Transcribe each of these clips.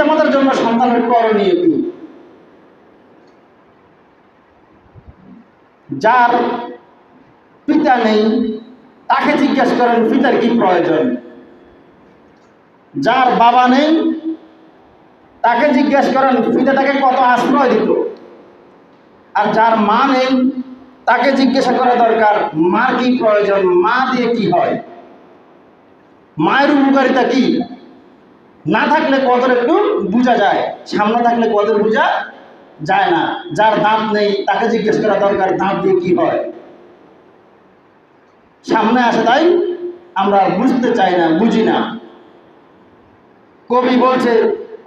পিতামাতার জন্য সন্তানের করণীয় কি? যার পিতা নেই, তাকে জিজ্ঞাসা করেন, পিতার কি প্রয়োজন? যার বাবা নেই, তাকে জিজ্ঞেস করেন, পিতা তাকে কত আশ্রয় দিত? আর যার মা নেই, তাকে জিজ্ঞাসা করা দরকার, মার কি প্রয়োজন? মা দিয়ে কি হয়? মায়ের উপকারিতা কি? না থাকলে কদর একটু বোঝা যায়, সামনে থাকলে কদর বোঝা যায় না। যার দাঁত নেই, তাকে জিজ্ঞেস করা দরকার, দাঁত দিয়ে কি হয়? সামনে আসে তাই আমরা বুঝতে চাই না, বুঝি না। কবি বলছে,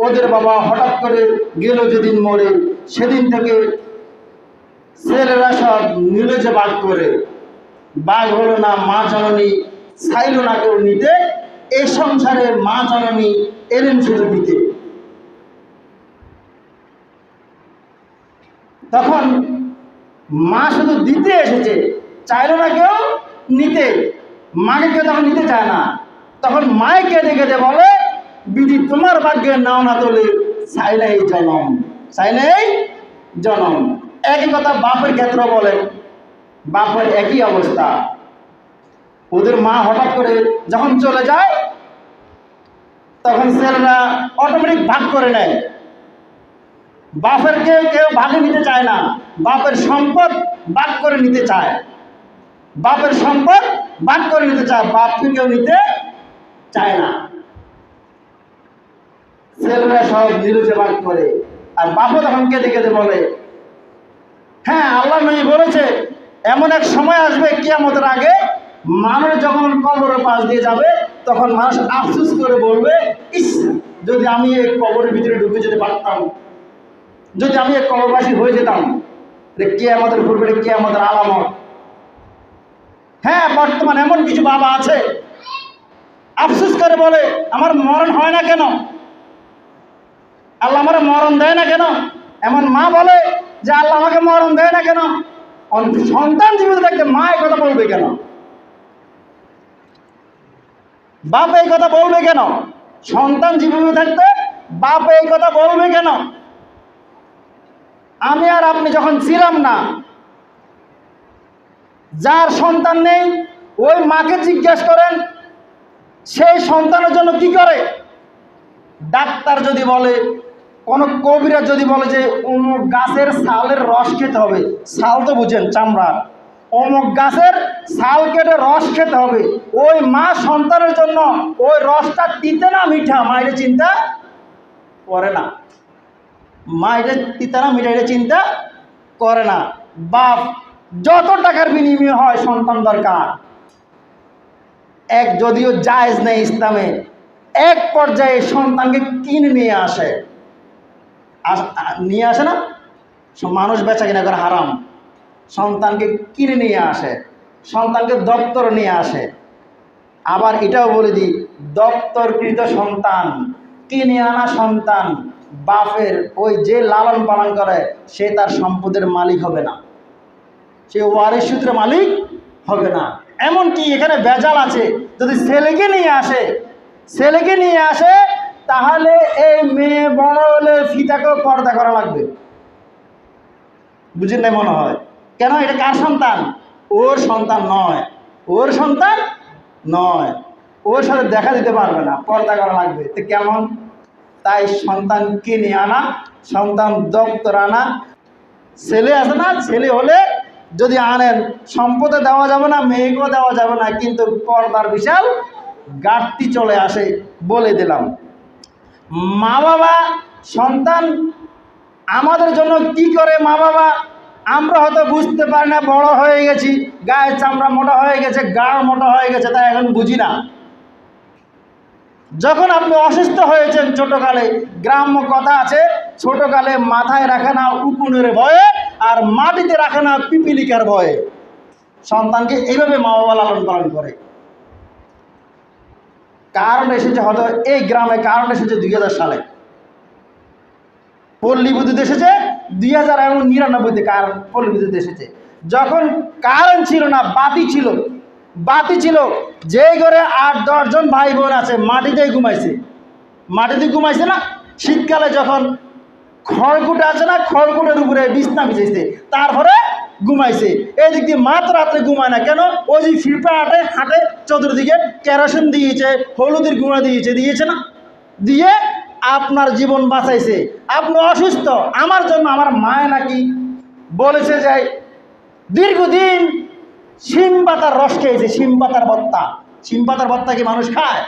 ওদের বাবা হঠাৎ করে গেল যেদিন মরে, সেদিন থেকে ছেলেরা সব যে বাঘ করে। বাঘ হলো না মা জননী চাইল না কেউ নিতে এ সংসারে মা জননী এলেন দিতে। তখন মা শুধু দিতে এসেছে, চাইল না কেউ নিতে। মাকে কেউ তখন নিতে চায় না, তখন মায়ে কেঁদে কেঁদে বলে, বিধি, তোমার ভাগ্যে নাও না তোলে চাইলেই জনম চাইলেই জনম। একই কথা বাপের ক্ষেত্রে বলেন বাপের একই অবস্থা। ওদের মা হঠাৎ করে যখন চলে যায়, তখন ছেলেরা অটোমেটিক ভাগ করে নেয়। বাপের কেউ কেউ ভাগে নিতে চায় না। বাপের সম্পদ ভাগ করে নিতে চায়। বাপের সম্পদ ভাগ করে নিতে চায়, বাপকে কেউ নিতে চায় না। ছেলেরা সব নিরুজে ভাগ করে। আর বাপও তখন কেঁদে কেঁদে বলে হ্যাঁ আল্লাহ নবী বলেছে, এমন এক সময় আসবে কিয়ামতের আগে মানুষ যখন কবরের পাশ দিয়ে যাবে, তখন মানুষ আফসোস করে বলবে, ইস, যদি আমি এই কবরের ভিতরে ঢুকে যেতে পারতাম, যদি আমি এক কবরবাসী হয়ে যেতাম কে আমাদের ঘুরবে, কে আমাদের আলামত? হ্যাঁ বর্তমান এমন কিছু বাবা আছে, আফসোস করে বলে, আমার মরণ হয় না কেন? আল্লাহ আমার মরণ দেয় না কেন? এমন মা বলে যে, আল্লাহ আমাকে মরণ দেয় না কেন? সন্তান জীবিত থাকতে মা কথা বলবে কেন? বাপ এই কথা বলবে কেন? সন্তান জীবিত থাকতে বাপ এই কথা বলবে কেন? আমি আর আপনি যখন ছিলাম না, যার সন্তান নেই, ওই মাকে জিজ্ঞেস করেন, সেই সন্তানের জন্য কি করে? ডাক্তার যদি বলে, কোনো কবিরা যদি বলে যে অমুক গাছের ছালের রস খেতে হবে। ছাল তো বুঝেন, চামড়ার। অমুক গাছের ছাল কেটে রস খেতে হবে। ওই মা সন্তানের জন্য ওই রসটা তিতে না মিঠা? মা এটা চিন্তা করে না। মা এটা তিতা না মিঠা, এটা চিন্তা করে না। বাপ, যত টাকার বিনিময় হয় সন্তান দরকার। এক যদিও জায়েজ নেই ইসলামে, এক পর্যায়ে সন্তানকে কিনে নিয়ে আসে। নিয়ে আসে না? মানুষ বেচা কিনা করে হারাম। সন্তানকে কিনে নিয়ে আসে, সন্তানকে দপ্তর নিয়ে আসে। আবার এটাও বলে দিই, দপ্তরকৃত সন্তান, কিনে আনা সন্তান, বাপের ওই যে লালন পালন করে, সে তার সম্পদের মালিক হবে না। সে ওয়ারিশ সূত্রে মালিক হবে না। এমনকি এখানে বেজাল আছে, যদি ছেলেকে নিয়ে আসে, ছেলেকে নিয়ে আসে, তাহলে এই মেয়ে বড় হলে ফিতাকেও পর্দা করা লাগবে। বুঝেন মনে হয়? কেন? এটা কার সন্তান? ওর সন্তান নয়। ওর সন্তান নয়। ওর সাথে দেখা দিতে পারবে না, পর্দা করা লাগবে। তো কেমন? তাই সন্তান কিনে আনা, সন্তান দপ্তর আনা। ছেলে আছে না? ছেলে হলে যদি আনেন, সম্পদে দেওয়া যাবে না, মেয়েকেও দেওয়া যাবে না, কিন্তু পর্দার বিশাল ঘাটতি চলে আসে বলে দিলাম। মা বাবা সন্তান আমাদের জন্য কি করে মা বাবা আমরা হয়তো বুঝতে পারি না, বড় হয়ে গেছি, গায়ের চামড়া মোটা হয়ে গেছে গাড় মোটা হয়ে গেছে, তাই এখন বুঝি না। যখন আপনি অসুস্থ হয়েছেন ছোটকালে, গ্রাম্য কথা আছে, ছোটকালে মাথায় রাখে না উকুনের ভয়ে, আর মাটিতে রাখে না পিপিলিকার ভয়ে। সন্তানকে এইভাবে মা বাবা লালন পালন করে। কারণ এসেছে হয়তো এই গ্রামে, কারণ এসেছে দুই হাজার সালে। পল্লী বিদ্যুৎ এসেছে দুই হাজার এবং নিরানব্বইতে কারণ বিদ্যুৎ এসেছে? যখন কারণ ছিল না, বাতি ছিল বাতি ছিল যে ঘরে আট দশজন ভাই বোন আছে, মাটিতেই ঘুমাইছে। মাটিতে ঘুমাইছে না? শীতকালে যখন খড়কুটা আছে না, খড়কুটের উপরে বিছনা বিছাইছে তারপরে ঘুমাইছে। এদিক দিয়ে মাত্র রাত্রে ঘুমায় না, কেন? ওই যে ফিরপা হাঁটে হাঁটে চতুর্দিকে কেরোসিন দিয়েছে, হলুদের গুঁড়া দিয়েছে দিয়েছে না? দিয়ে আপনার জীবন বাঁচাইছে। আপনি অসুস্থ, আমার জন্য আমার মায় নাকি? বলেছে যে, দীর্ঘদিন শিম পাতার রস খেয়েছে, শিম পাতার বত্তা শিম পাতার বত্তা কি মানুষ খায়?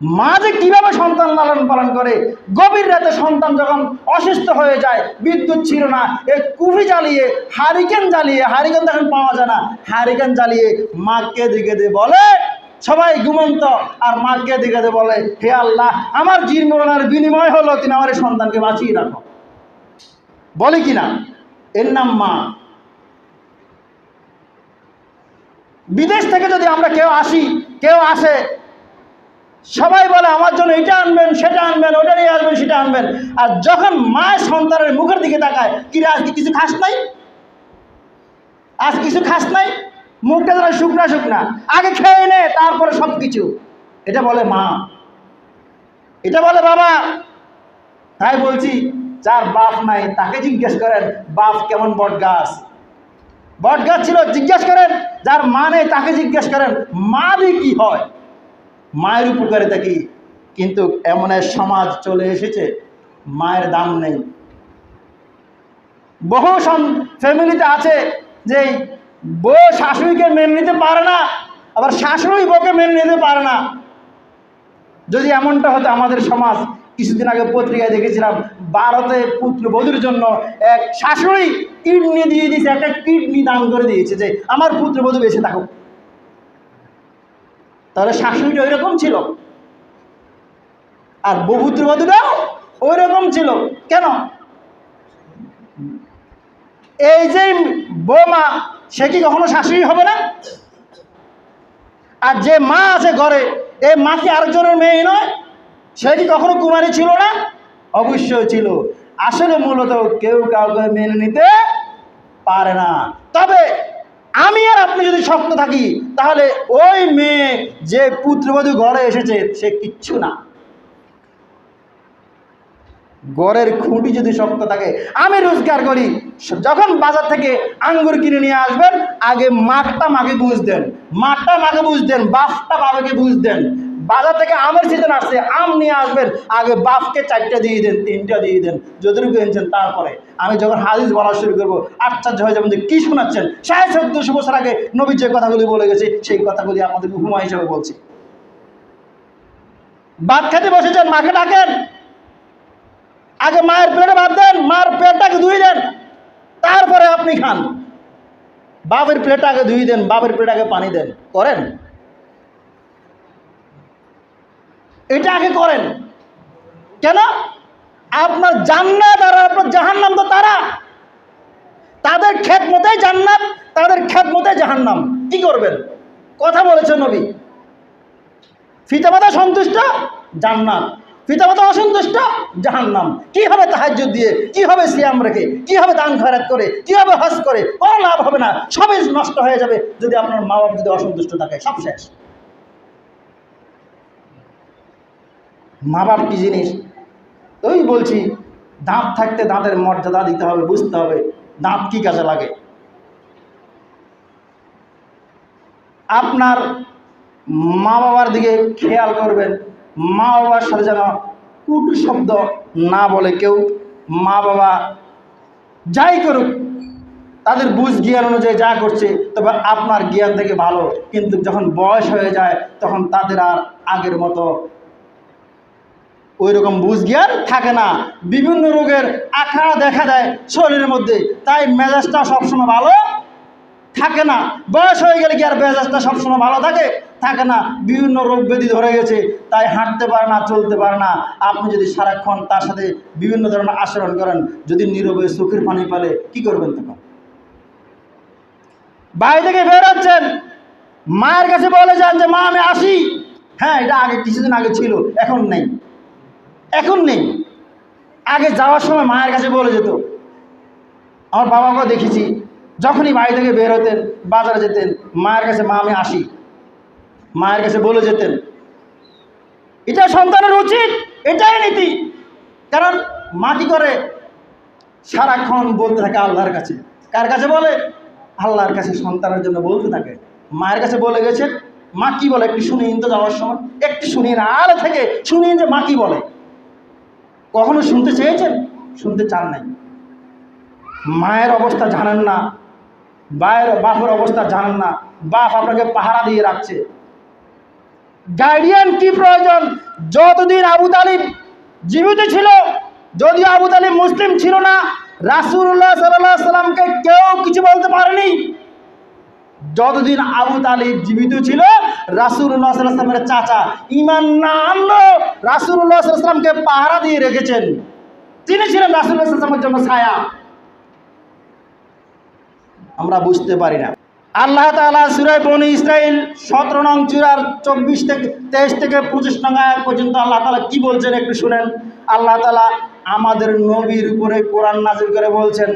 মা যে কীভাবে সন্তান লালন পালন করে? গভীর রাতে সন্তান যখন অসুস্থ হয়ে যায়, বিদ্যুৎ ছিল না, এই কুফি জ্বালিয়ে, হারিকেন জ্বালিয়ে, হারিকেন তখন পাওয়া যায় না, হারিকেন জ্বালিয়ে মাকে দিকে দিয়ে বলে সবাই ঘুমন্ত। আর মাকে দিকে দিয়ে বলে, হে আল্লাহ, আমার জীবনের বিনিময় হলো তিনি আমার এই সন্তানকে বাঁচিয়ে রাখো। বলে কি না? এর নাম মা। বিদেশ থেকে যদি আমরা কেউ আসি, কেউ আসে, সবাই বলে, আমার জন্য এটা আনবেন, সেটা আনবেন, ওটা নিয়ে আসবেন, সেটা আনবেন। আর যখন মায়ের সন্তানের মুখের দিকে তাকায়, কিরে, আজকে কিছু খাস নাই? আজ কিছু খাস নাই? মুখটা যেন শুকনা শুকনা। আগে খেয়ে নে, তারপরে সব কিছু এটা বলে মা। এটা বলে বাবা। তাই বলছি, যার বাপ নাই, তাকে জিজ্ঞেস করেন, বাপ কেমন বট গাছ বট গাছ ছিল, জিজ্ঞেস করেন, যার মা নেই, তাকে জিজ্ঞেস করেন, মা দিয়ে কি হয়? মায়ের উপকারিতা কি? কিন্তু এমন এক সমাজ চলে এসেছে, মায়ের দাম নেই। বহু ফ্যামিলিতে আছে যে বউ শাশুড়িকে মেনে নিতে পারে না, আবার শাশুড়ি বউকে মেনে নিতে পারে না। যদি এমনটা হতো আমাদের সমাজ, কিছুদিন আগে পত্রিকায় দেখেছিলাম, ভারতে পুত্রবধূর জন্য এক শাশুড়ি কিডনি দিয়ে দিয়েছে, একটা কিডনি দান করে দিয়েছে যে, আমার পুত্রবধূ বেঁচে থাকুক। তাহলে শাশুড়িটা ওই রকম ছিল? আর বহুত্রবধূটাও ওই রকম ছিল? কেন? এই যে বৌমা সে কি কখনো শাশুড়ি হবে না? আর যে মা আছে ঘরে এই মা কি আরেকজনের মেয়ে নয়? সে কি কখনো কুমারী ছিল না? অবশ্যই ছিল। আসলে মূলত কেউ কাউকে মেনে নিতে পারে না। তবে আমি আর আপনি যদি শক্ত থাকি, তাহলে ওই মেয়ে যে পুত্রবধূ ঘরে এসেছে, সে কিচ্ছু না। গড়ের খুঁটি যদি শক্ত থাকে, আমি রোজগার করি। যখন বাজার থেকে আঙ্গুর কিনে নিয়ে আসবেন, আগে মাঠটা মাকে বুঝ দেন। মাঠটা মাকে বুঝ দেন বাপটা বাবাকে বুঝ দেন। বাজার থেকে আমের সিজন আসছে, আম নিয়ে আসবেন, আগে বাপকে চারটা দিয়ে দেন, তিনটা দিয়ে দেন, যতটুকু এনেছেন তারপরে। আমি যখন হাদিস বলা শুরু করব, আশ্চর্য হয়ে যাবেন যে কী শোনাচ্ছেন। সাড়ে চোদ্দশো বছর আগে নবী যে কথাগুলি বলে গেছে, সেই কথাগুলি আমাদের উপমা হিসাবে বলছি। ভাত খেতে বসেছেন, মাকে ডাকেন। আগে মায়ের পেটে ভাত দেন, মার পেটটাকে ধুই দেন, তারপরে আপনি খান। বাপের প্লেট আগে ধুই দেন, বাপের প্লেট আগে পানি দেন। করেন? এটা আগে করেন। কেন? আপনার জান্নাত আর আপনার জাহান্নাম তো তারা। তাদের ক্ষেত মতেই জান্নাত, তাদের ক্ষেত মতেই জাহান্নাম। কি করবেন? কথা বলেছেন নবী। ফিতামাতা সন্তুষ্ট? জান্নাত। পিতামাতা অসন্তুষ্ট? জাহান্নাম। কি হবে তাহাজ দিয়ে কি হবে সিয়াম রেখে কি হবে দান খয়রাত করে কি হবে হজ করে, কোনো লাভ হবে না। সবই নষ্ট হয়ে যাবে যদি আপনার মা বাপ যদি অসন্তুষ্ট থাকে। সব শেষ। মা বাপ কি জিনিস? ওই বলছি, দাঁত থাকতে দাঁতের মর্যাদা দিতে হবে, বুঝতে হবে। দাঁত কি কাজে লাগে? আপনার মা বাবার দিকে খেয়াল করবেন। মা বাবার সাথে যেন কুটু শব্দ না বলে কেউ মা বাবা যাই করুক, তাদের বুঝ জ্ঞান অনুযায়ী যা করছে, তবে আপনার জ্ঞান থেকে ভালো। কিন্তু যখন বয়স হয়ে যায়, তখন তাদের আর আগের মতো ওই রকম বুঝ জ্ঞান থাকে না। বিভিন্ন রোগের আখড়া দেখা দেয় শরীরের মধ্যে। তাই মেজাজটা সবসময় ভালো থাকে না। বয়স হয়ে গেলে কি আর মেজাজটা সবসময় ভালো থাকে? থাকে না, বিভিন্ন রোগ ব্যাধি ধরে গেছে, তাই হাঁটতে পারে না, চলতে পারে না। আপনি যদি সারাক্ষণ তার সাথে বিভিন্ন ধরনের আচরণ করেন, যদি নীরবে চোখের পানি পেলে কি করবেন তখন? বাইরে থেকে বেরোচ্ছেন মায়ের কাছে বলে যান যে, মা, আমি আসি। হ্যাঁ এটা আগে কিছুদিন আগে ছিল, এখন নেই। এখন নেই। আগে যাওয়ার সময় মায়ের কাছে বলে যেত। আমার বাবাকেও দেখেছি। যখনই বাড়ি থেকে বের হতেন, বাজারে যেতেন, মায়ের কাছে, মা, আমি আসি। মায়ের কাছে বলে যেতেন, এটা সন্তানের উচিত, এটাই নীতি। কারণ মা কি করে? সারাক্ষণ বলতে থাকে আল্লাহর কাছে। কার কাছে বলে? আল্লাহর কাছে সন্তানের জন্য বলতে থাকে। মায়ের কাছে বলে গেছে, মা কি বলে? একটু শুনিয়ে তো যাওয়ার সময়। একটু শুনিয়ে না আলে থেকে শুনিয়ে যে মা কি বলে। কখনো শুনতে চেয়েছেন? শুনতে চান নাই। মায়ের অবস্থা জানেন না, বায়ের, বাপের অবস্থা জানেন না। বাপ আপনাকে পাহারা দিয়ে রাখছে। গার্ডিয়ান কি প্রয়োজন? যতদিন আবু তালিব জীবিত ছিল, যদিও আবু তালিব মুসলিম ছিল না রাসুল্লাহ সাল্লাহ সাল্লামকে কেউ কিছু বলতে পারেনি। যতদিন আবু তালিব জীবিত ছিল রাসুল্লাহ সাল্লামের চাচা ইমান না আনলো রাসুল্লাহ সাল্লামকে পাহারা দিয়ে রেখেছেন। তিনি ছিলেন রাসুল্লাহ সাল্লামের জন্য ছায়া আমরা বুঝতে পারি না। আল্লাহ তালা সুরাই বনি ইসরাইল সতেরো নং চূড়ার চব্বিশ থেকে তেইশ থেকে পঁচিশ নং পর্যন্ত আল্লাহ তালা কি বলছেন একটু শুনেন। আল্লাহ তালা আমাদের নবীর উপরে কোরআন নাজির করে বলছেন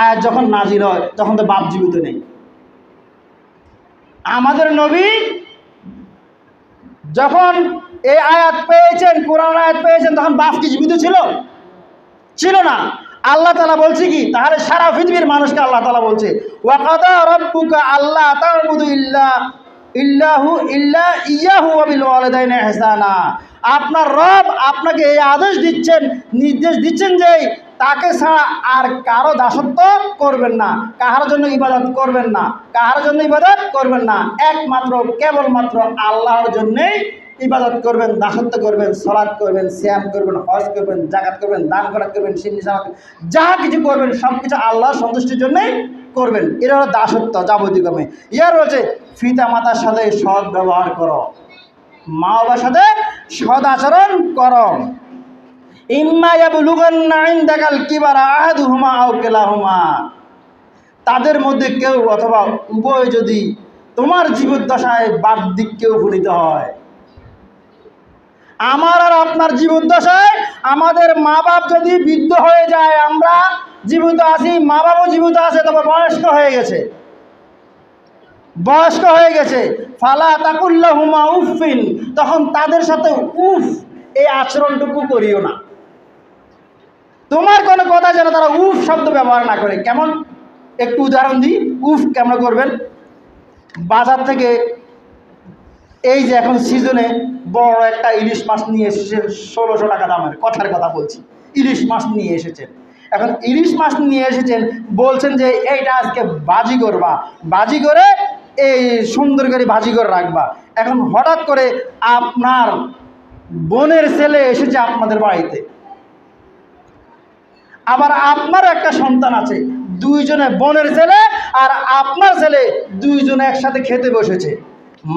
আয়াত যখন নাজির হয়, তখন তো বাপ জীবিত নেই। আমাদের নবী যখন এই আয়াত পেয়েছেন কোরআন আয়াত পেয়েছেন, তখন বাপ কি জীবিত ছিল? ছিল না। আল্লাহ তালা বলছে কি, তাহলে সারা পৃথিবীর মানুষকে আল্লাহ তালা বলছে আল্লাহ ইল্লাহু, ইল্লা ইয়াহু আপনার রব আপনাকে এই আদেশ দিচ্ছেন, নির্দেশ দিচ্ছেন যে তাকে ছাড়া আর কারও দাসত্ব করবেন না, কাহার জন্য ইবাদত করবেন না, কাহার জন্য ইবাদত করবেন না। একমাত্র, কেবলমাত্র আল্লাহর জন্যেই ইবাদত করবেন, দাসত্ব করবেন সলাদ করবেন শ্যাম করবেন, হজ করবেন জাকাত করবেন, দান করাত করবেন, সিন্নি সালাত যা কিছু করবেন সব কিছু আল্লাহ সন্তুষ্টির জন্যই করবেন। এটা হলো দাসত্ব যাবতীয় কর্মে ইয়ার রয়েছে ফিতা মাতার সাথে সৎ ব্যবহার করো। মা বাবার সাথে সদ আচরণ করো। আও কিলাহুমা। তাদের মধ্যে কেউ অথবা উভয় যদি তোমার জীবদ্দশায় কেউ উপনীত হয় আমার আর আপনার জীবদ্দশায় আমাদের মা বাপ যদি বৃদ্ধ হয়ে যায়, আমরা জীবিত আছি মা বাবাও জীবিত আছে, তবে বয়স্ক হয়ে গেছে। বয়স্ক হয়ে গেছে। ফালা তাকুল্লাহ হুমা উফিন তখন তাদের সাথে উফ, এই আচরণটুকু করিও না। তোমার কোনো কথা যেন তারা উফ শব্দ ব্যবহার না করে। কেমন? একটু উদাহরণ দিই। উফ কেমন করবেন? বাজার থেকে এই যে এখন সিজনে বড় একটা ইলিশ মাছ নিয়ে এসেছে ষোলোশো টাকা দামের, কথার কথা বলছি। ইলিশ মাছ নিয়ে এসেছেন। এখন ইলিশ মাছ নিয়ে এসেছেন, বলছেন যে এইটা আজকে বাজি করবা বাজি করে এই সুন্দর করে ভাজি করে রাখবা। এখন হঠাৎ করে আপনার বোনের ছেলে এসেছে আপনাদের বাড়িতে। আবার আপনার একটা সন্তান আছে, দুইজনে বোনের ছেলে আর আপনার ছেলে দুইজনে একসাথে খেতে বসেছে।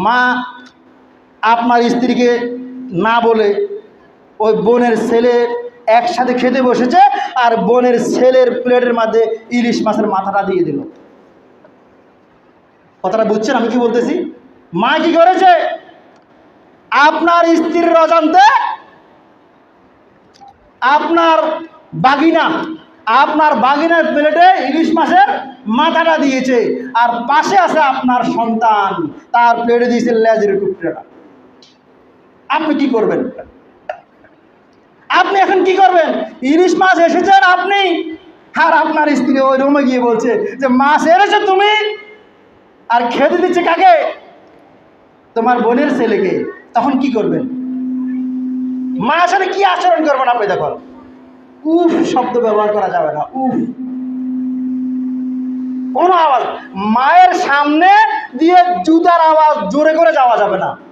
মা আপনার স্ত্রীকে না বলে ওই বোনের ছেলে একসাথে খেতে বসেছে আর বোনের ছেলের প্লেটের মধ্যে ইলিশ মাছের মাথাটা দিয়ে দিল। কথাটা বুঝছেন আমি কি বলতেছি? মা কি করেছে? আপনার স্ত্রীর অজান্তে আপনার বাগিনা, আপনার বাগিনার প্লেটে ইলিশ মাছের মাথাটা দিয়েছে আর পাশে আছে আপনার সন্তান, তার প্লেটে দিয়েছে লেজের টুকরাটা। আপনি কি করবেন? আপনি এখন কি করবেন? ইলিশ মাছ এসেছেন আপনি? আর আপনার স্ত্রী ওই রুমে গিয়ে বলছে যে, মাছ এনেছো তুমি? আর খেতে দিচ্ছে কাকে? তোমার বোনের ছেলেকে। তখন কি করবেন? মা আসলে কি আচরণ করবেন আপনি দেখুন। উফ, শব্দ ব্যবহার করা যাবে না। উফ। কোনো আওয়াজ। মায়ের সামনে দিয়ে জুতার আওয়াজ জোরে করে যাওয়া যাবে না।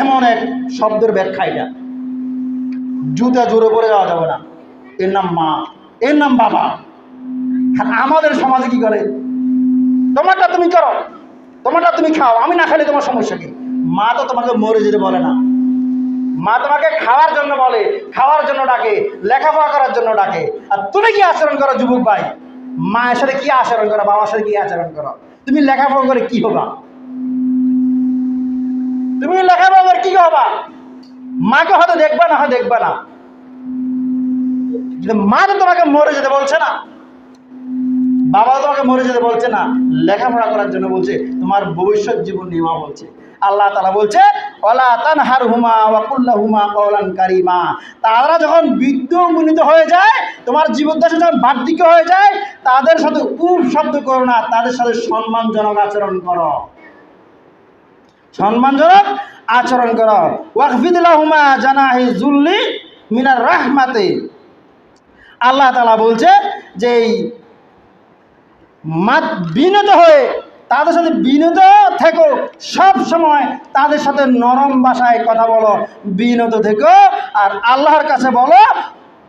এমন এক শব্দের ব্যাখ্যা এটা। জুতা জোরে করে যাওয়া যাবে না। এর নাম মা, এর নাম বাবা। আর আমাদের সমাজে কি করে? তোমারটা তুমি করো, তোমারটা তুমি খাও, আমি না খেলে তোমার সমস্যা কি? মা তো তোমাকে মরে যেতে বলে না। মা তোমাকে খাওয়ার জন্য বলে, খাওয়ার জন্য ডাকে, লেখাপড়া করার জন্য ডাকে। আর তুমি কি আচরণ করো, যুবক ভাই? মায়ের সাথে কি আচরণ করো, বাবার সাথে কি আচরণ করো? তুমি লেখাপড়া করে কি হবা? তুমি লেখাপড়া কি হবা? মাকে হয়তো দেখবা না, হয়, দেখবা না। মা তো তোমাকে মরে যেতে বলছে না। বাবা তোমাকে মরে যেতে বলছে না। লেখাপড়া করার জন্য বলছে, তোমার ভবিষ্যৎ জীবন মা বলছে। আল্লাহ তালা বলছে ওলা তানহার হুমা ওয়াকুল্লা হুমা কৌলান কারিমা। তারা যখন বৃদ্ধ মুনিত হয়ে যায়, তোমার জীবদ্দশা যখন বার্ধিক্য হয়ে যায়, তাদের সাথে উপ শব্দ করো না, তাদের সাথে সম্মানজনক আচরণ করো। সম্মানজনক আচরণ করো। ওয়াকফিদুল্লাহুমা জানাহি জুল্লি মিনার আল্লাহ তালা বলছে যে এই বিনত হয়ে তাদের সাথে বিনত থেকো। সব সময় তাদের সাথে নরম ভাষায় কথা বলো, বিনত থেকো। আর আল্লাহর কাছে বলো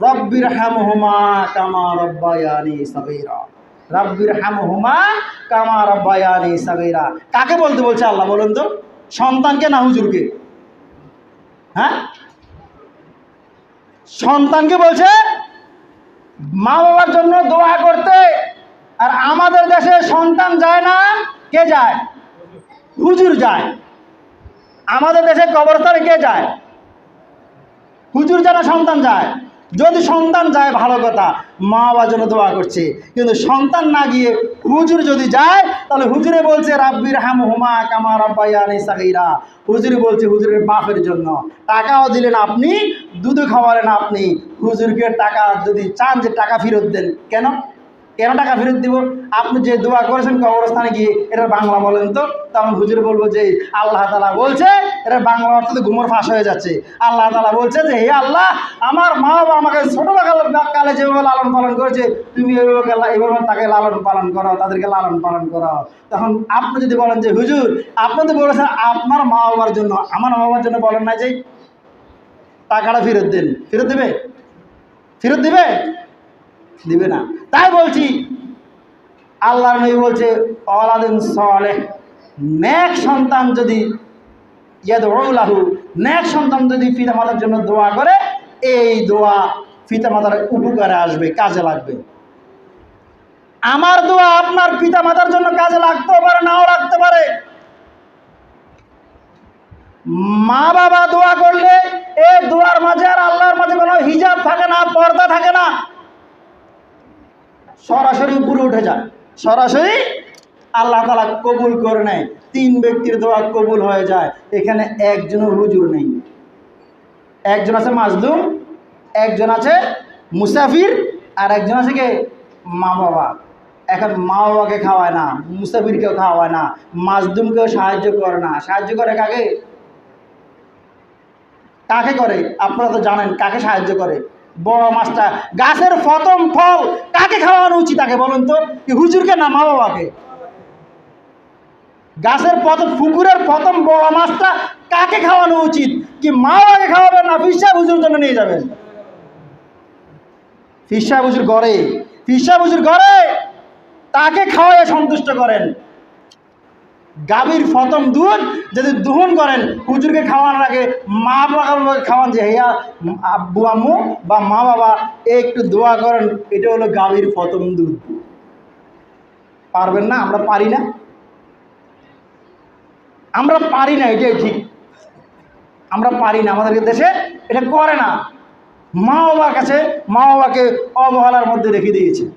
রব্বির হামহুমা কামা রব্বায়ানি সাগীরা। রব্বির হামহুমা কামা রব্বায়ানি সাগীরা। কাকে বলতে বলছে আল্লাহ বলুন তো? সন্তানকে না হুজুরকে? হ্যাঁ? সন্তানকে বলছে মা বাবার জন্য দোয়া করতে, আর আমাদের দেশে সন্তান যায় না, কে যায়? হুজুর যায়। আমাদের দেশে কবরস্থানে কে যায়? হুজুর যারা সন্তান যায়। যদি সন্তান যায়, ভালো কথা। মা বাবার জন্য দোয়া করছে। কিন্তু সন্তান না গিয়ে হুজুর যদি যায়, তাহলে হুজুরে বলছে রাব্বির হাম হুমা কামা রাব্বায়ানি সাগীরা। হুজুরে বলছে, হুজুরের বাপের জন্য। টাকাও দিলেন আপনি দুধ খাওয়ালেন আপনি। হুজুরকে টাকা যদি চান যে টাকা ফেরত দেন। কেন? কেন টাকা ফেরত দিব? আপনি যে দোয়া করেছেন কবরস্থানে গিয়ে এটা বাংলা বলেন তো? তখন হুজুর বলব যে, আল্লাহ তালা বলছে এটা বাংলা অর্থ ঘুমোর ফাঁস হয়ে যাচ্ছে। আল্লাহ তালা বলছে যে, হে আল্লাহ, আমার মা বাবা আমাকে ছোটোবেলা কালে যেভাবে লালন পালন করেছে, তুমি এভাবে এভাবে তাকে লালন পালন করো, তাদেরকে লালন পালন করো। তখন আপনি যদি বলেন যে, হুজুর, আপনি তো বলেছেন আপনার মা বাবার জন্য, আমার মা বাবার জন্য বলেন না যে, টাকাটা ফেরত দিন। ফেরত দেবে? ফেরত দেবে? দিবে না। তাই বলছি, আল্লাহর নবী বলছে, অলাদিন সলে নেক সন্তান যদি ইয়াদুলাহু নেক সন্তান যদি পিতা মাতার জন্য দোয়া করে, এই দোয়া পিতা মাতার উপকারে আসবে, কাজে লাগবে। আমার দোয়া আপনার পিতা মাতার জন্য কাজে লাগতেও পারে, নাও লাগতে পারে। মা বাবা দোয়া করলে, এই দোয়ার মাঝে আর আল্লাহর মাঝে কোনো হিজাব থাকে না, পর্দা থাকে না। সরাসরি উপরে উঠে যায় সরাসরি আল্লাহ তালা কবুল করে নেয়। তিন ব্যক্তির দোয়া কবুল হয়ে যায়। এখানে একজনের হুজুর নেই। একজন আছে মাজলুম, একজন আছে মুসাফির, আর একজন আছে কে? মা বাবা। এখন মা বাবাকে খাওয়ায় না, মুসাফিরকেও খাওয়ায় না, মাজলুমকেও সাহায্য করে না। সাহায্য করে কাকে? কাকে করে? আপনারা তো জানেন কাকে সাহায্য করে। বড় মাছটা। গাছের প্রথম ফল কাকে খাওয়ানো উচিত তাকে বলুন তো? হুজুরকে না মা বাবাকে গাছের প্রথম, পুকুরের প্রথম বড় মাছটা কাকে খাওয়ানো উচিত? কি মা বাবাকে খাওয়াবেন না ফিসা হুজুর জন্য নিয়ে যাবেন? ফিসা হুজুর ঘরে। ফিসা হুজুর ঘরে। তাকে খাওয়াইয়ে সন্তুষ্ট করেন। গাভীর প্রথম দুধ যদি দহন করেন, হুজুরকে খাওয়ানোর আগে মা বাবাকে খাওয়ান যে, হেয়া, আব্বু, আম্মু বা মা বাবা, একটু দোয়া করেন, এটা হলো গাভীর প্রথম দুধ। পারবেন না? আমরা পারি না? আমরা পারি না, এটাই ঠিক। আমরা পারি না আমাদের দেশে এটা করে না। মা বাবার কাছে, মা বাবাকে অবহেলার মধ্যে রেখে দিয়েছে।